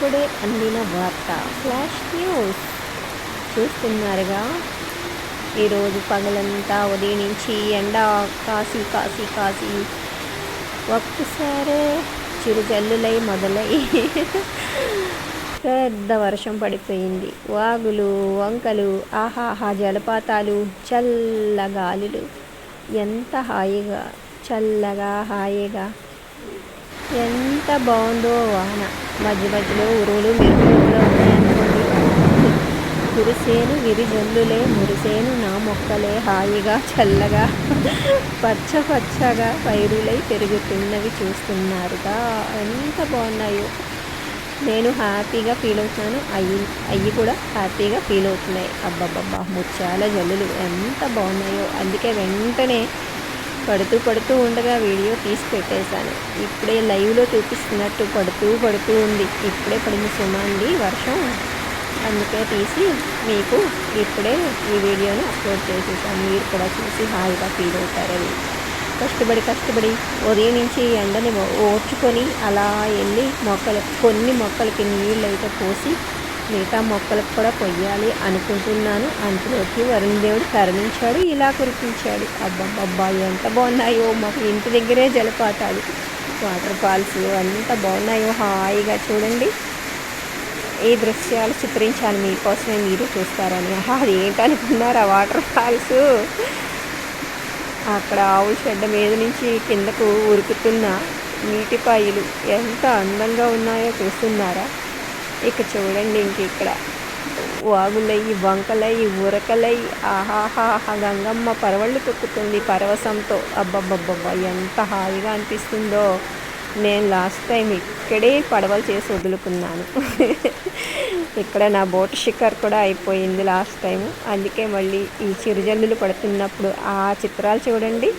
ఇప్పుడే అందిన వార్త ఫ్లాష్ న్యూస్. చూస్తున్నారుగా? ఈరోజు పగలంతా ఉదయం నుంచి ఎండ కాసి కాసి కాసి. ఒక్కసారే చిరుజల్లులై మొదలై పెద్ద వర్షం పడిపోయింది. వాగులు వంకలు ఆహాహా జలపాతాలు చల్ల గాలులు ఎంత హాయిగా చల్లగా హాయిగా. ఎంత బాగుందో వాన. మధ్య మధ్యలో ఉరువులు మెరుపులు ఉన్నాయనుకోండి కురిసేను విరిజల్లులే మురిసేను నా మొక్కలే హాయిగా చల్లగా పచ్చ పచ్చగా పైరులై పెరుగుతున్నవి చూస్తున్నారుగా. ఎంత బాగున్నాయో. నేను హ్యాపీగా ఫీల్ అవుతున్నాను. అయ్యి అయ్యి కూడా హ్యాపీగా ఫీల్ అవుతున్నాయి. అబ్బబ్బబ్బా ముత్యాల జల్లులు ఎంత బాగున్నాయో. అందుకే వెంటనే పడుతూ పడుతూ ఉండగా వీడియో తీసి పెట్టేశాను ఇప్పుడే లైవ్లో చూపిస్తున్నట్టు పడుతూ పడుతూ ఉంది. ఇప్పుడే పడింది సుమ అండి వర్షం. అందుకే తీసి మీకు ఇప్పుడే ఈ వీడియోని అప్లోడ్ చేసేసాను. మీరు కూడా చూసి హాయిగా ఫీల్ అవుతారని. కష్టపడి కష్టపడి ఉదయం నుంచి ఎండని ఓర్చుకొని అలా వెళ్ళి మొక్కలు కొన్ని మొక్కలకి నీళ్ళు అయితే పోసి మిగతా మొక్కలకు కూడా పొయ్యాలి అనుకుంటున్నాను. అంతలోకి వరుణ్ దేవుడు కరుణించాడు ఇలా కురిపించాడు. అబ్బబ్బబ్బా ఎంత బాగున్నాయో మాకు ఇంటి దగ్గరే జలపాతాలు. వాటర్ ఫాల్స్ అంత బాగున్నాయో హాయిగా చూడండి. ఈ దృశ్యాలు చిత్రించాలి మీకోసమే మీరు చూస్తారని. అది ఏంటనుకున్నారు ఆ వాటర్ ఫాల్స్? అక్కడ ఆవు షెడ్డ మీద నుంచి కిందకు ఉరుకుతున్న నీటిపాయలు ఎంత అందంగా ఉన్నాయో చూస్తున్నారా? ఇక చూడండి ఇంక ఇక్కడ. వాగులై వంకలై ఉరకలై ఆహాహా గంగమ్మ పరవళ్ళు తొక్కుతుంది పరవశంతో. అబ్బబ్బబ్బబ్బా ఎంత హాయిగా అనిపిస్తుందో. నేను లాస్ట్ టైం ఇక్కడే పడవలు చేసి వదులుకున్నాను. ఇక్కడ నా బోట్ షికర్ కూడా అయిపోయింది లాస్ట్ టైం అందుకే మళ్ళీ ఈ చిరుజల్లులు పడుతున్నప్పుడు ఆ చిత్రాలు చూడండి.